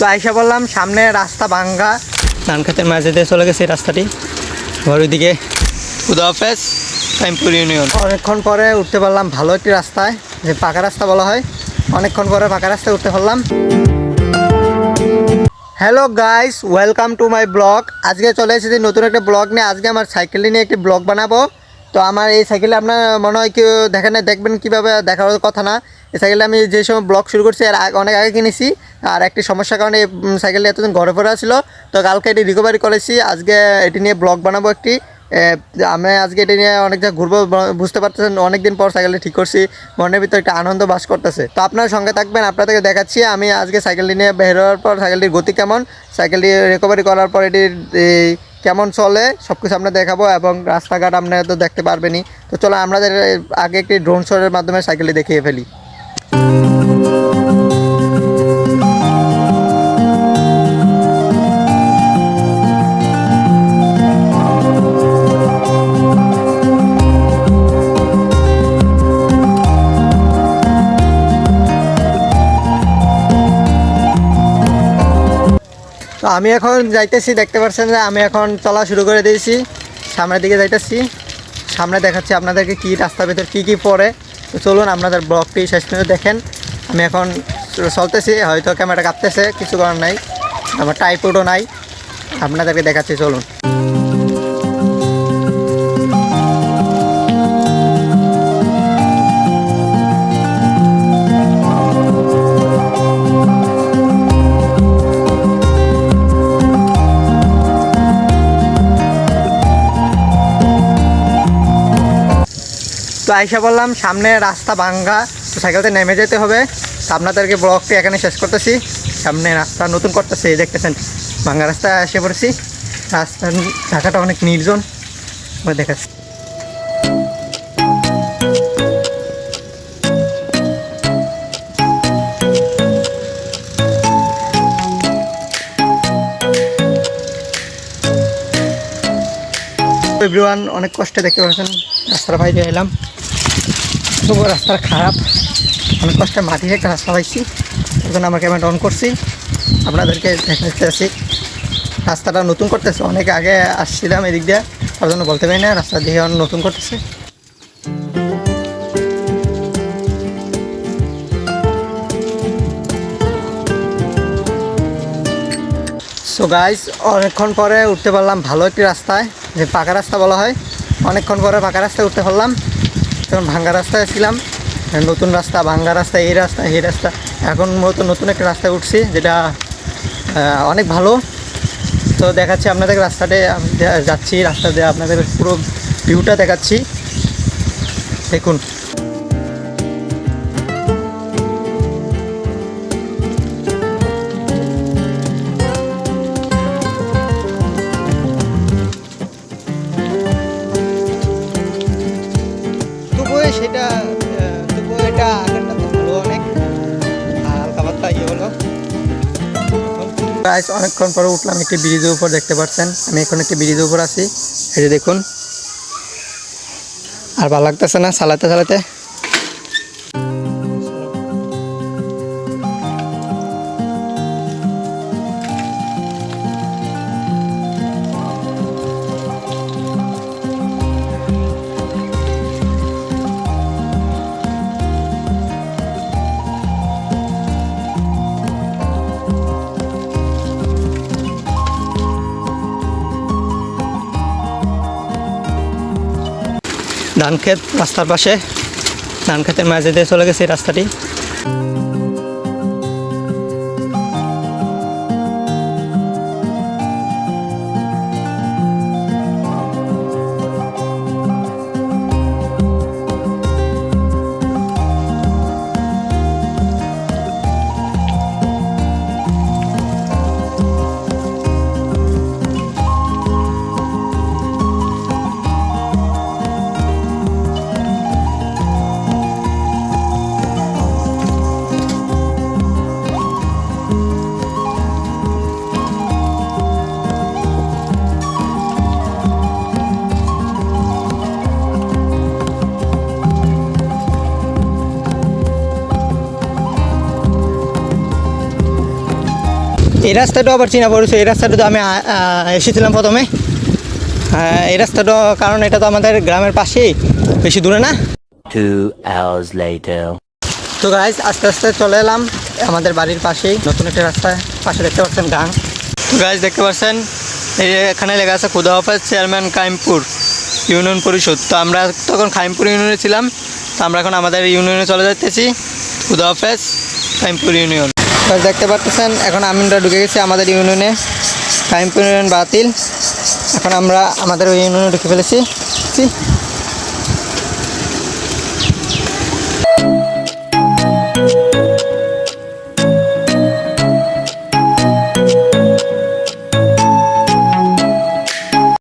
তো আইসা বললাম সামনে রাস্তা ভাঙ্গা। ধান খেতের মাঝে দিয়ে চলে গেছে রাস্তাটি। আবার ওইদিকে উদাফেজ টাইমপুর ইউনিয়ন। অনেকক্ষণ পরে উঠতে পারলাম ভালো একটি রাস্তায় যে পাকা রাস্তা বলা হয়। অনেকক্ষণ পরে পাকা রাস্তায় উঠতে পারলাম। Hello guys welcome to my blog আজকে চলে এসেছি নতুন একটা ব্লগ নিয়ে। আজকে আমার সাইকেল নিয়ে একটি ব্লগ বানাবো। তো আমার এই সাইকেলে আপনার মনে হয় কেউ দেখেন দেখবেন কীভাবে দেখার কথা না। এই সাইকেলে আমি যে সময় ব্লগ শুরু করছি আর অনেক আগে কিনেছি। আর একটি সমস্যার কারণে এই সাইকেলটা এতদিন ঘরে ফেরা ছিল তো কালকে এটি রিকভারি করেছি। আজকে এটি নিয়ে ব্লগ বানাবো একটি। আমি আজকে এটি নিয়ে অনেক জায়গায় ঘুরবো বুঝতে পারতেছেন অনেকদিন পর সাইকেলটি ঠিক করছি। মনের ভিতরে একটা আনন্দ বাস করতেছে। তো আপনার সঙ্গে থাকবেন আপনাদেরকে দেখাচ্ছি। আমি আজকে সাইকেলটি নিয়ে বের হওয়ার পর সাইকেলটির গতি কেমন সাইকেলটি রিকভারি করার পর এই, কেমন চলে সব কিছু আপনার দেখাবো এবং রাস্তাঘাট আপনারা তো দেখতে পারবেনই। তো চলো আমাদের আগে একটি ড্রোন শোর মাধ্যমে সাইকেলটি দেখিয়ে ফেলি। আমি এখন যাইতেছি, দেখতে পাচ্ছেন যে আমি এখন চলা শুরু করে দিয়েছি। সামনের দিকে যাইতেছি। সামনে দেখাচ্ছি আপনাদেরকে কি রাস্তার ভিতর কী কী পড়ে। তো চলুন আপনাদের ব্লগটি শেষ পর্যন্ত দেখেন। আমি এখন চলতেছি, হয়তো ক্যামেরা কাঁপতেছে, কিছু করার নাই। আমার টাইপোডও নাই। আপনাদেরকে দেখাচ্ছি, চলুন। তো আইসা বললাম, সামনে রাস্তা ভাঙ্গা, তো সাইকেলতে নেমে যেতে হবে। তো আপনাদেরকে ব্লগটি এখানে শেষ করতেছি। সামনে রাস্তা নতুন করতেছি, এই দেখতেছেন, ভাঙ্গা রাস্তায় এসে পড়েছি। রাস্তা ঢাকাটা অনেক নির্জন। দেখাচ্ছি। এভরিওয়ান অনেক কষ্টে দেখতে পাচ্ছেন, রাস্তার বাইরে এলাম। তবুও রাস্তা খারাপ, অনেক কষ্টে মাটি একটা রাস্তা পাইছি এখন আমার ক্যামেরা অন করছি। আপনাদেরকে দেখাতে আসি। রাস্তাটা নতুন করতেছে, অনেক আগে আসছিলাম এদিক দিয়ে, তার জন্য বলতে পারি না, রাস্তা দিয়ে অনেক নতুন করতেছে। সো গাইস অনেকক্ষণ পরে উঠতে পারলাম ভালো একটি রাস্তায়। যে পাকা রাস্তা বলা হয়, অনেকক্ষণ পরে পাকা রাস্তায় উঠতে পারলাম। তখন ভাঙ্গা রাস্তায় ছিলাম। নতুন রাস্তা, ভাঙ্গা রাস্তা, এই রাস্তা এই রাস্তা। এখন মূলত নতুন একটা রাস্তায় উঠছি, যেটা অনেক ভালো। তো দেখাচ্ছি আপনাদের রাস্তাতে যাচ্ছি, রাস্তা দিয়ে আপনাদের পুরো ভিউটা দেখাচ্ছি। দেখুন। গাইস অনেকক্ষণ পরে উঠলাম একটি ব্রিজের উপর, দেখতে পাচ্ছেন? আমি এখন একটি ব্রিজের উপর আছি। এই যে দেখুন। আর ভালো লাগতেছে না চালাতে চালাতে ধান ক্ষেত রাস্তার পাশে ধান খেতের মাঝে দিয়ে চলে গেছে রাস্তাটি। এই রাস্তাটা আবার চিনা পড়েছে এই রাস্তাটা তো আমি এসেছিলাম প্রথমে। এই রাস্তাটা কারণ এটা তো আমাদের গ্রামের পাশেই বেশি দূরে না. তো গাইজ আস্তে আস্তে চলে এলাম আমাদের বাড়ির পাশেই নতুন একটা রাস্তায় পাশে দেখতে পাচ্ছেন গাং। তো গাইজ দেখতে পাচ্ছেন এখানে লেখা আছে খুদা অফিস চেয়ারম্যান কাইমপুর ইউনিয়ন পরিষদ। তো আমরা তখন খাইমপুর ইউনিয়নে ছিলাম তো আমরা এখন আমাদের ইউনিয়নে চলে যাচ্তেছি খুদা অফিস কাইমপুর ইউনিয়ন দেখতে পাচ্ছেন, এখন আমরা ঢুকে গেছি আমাদের ইউনিয়নে। কাইমপুর ইউনিয়ন বাতিল। এখন আমরা আমাদের ওই ইউনিয়নে ঢুকে ফেলেছি।